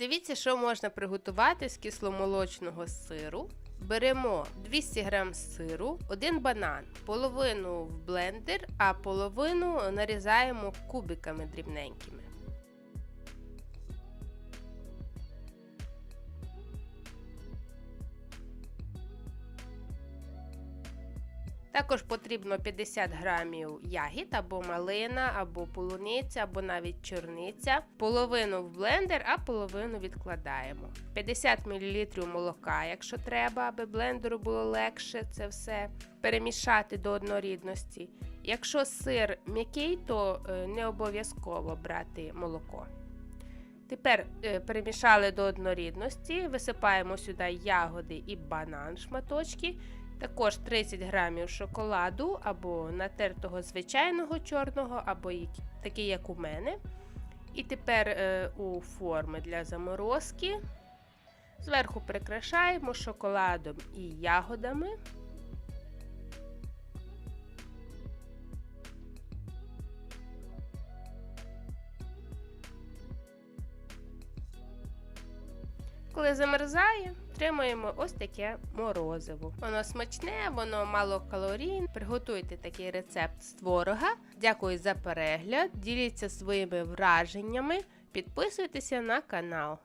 Дивіться, що можна приготувати з кисломолочного сиру. Беремо 200 г сиру, один банан, половину в блендер, а половину нарізаємо кубиками дрібненькими. Також потрібно 50 грамів ягід або малина, або полуниця, або навіть чорниця. Половину в блендер, а половину відкладаємо. 50 мл молока, якщо треба, аби блендеру було легше це все перемішати до однорідності. Якщо сир м'який, то е, не обов'язково брати молоко. Тепер е, перемішали до однорідності, висипаємо сюди ягоди і банан шматочки. Також 30 грамів шоколаду або натертого звичайного чорного, або такий, як у мене. І тепер е, у форми для заморозки. Зверху прикрашаємо шоколадом і ягодами. Коли замерзає, отримуємо ось таке морозиво. Воно смачне, воно мало калорійне. Приготуйте такий рецепт з творога. Дякую за перегляд. Діліться своїми враженнями. Підписуйтеся на канал.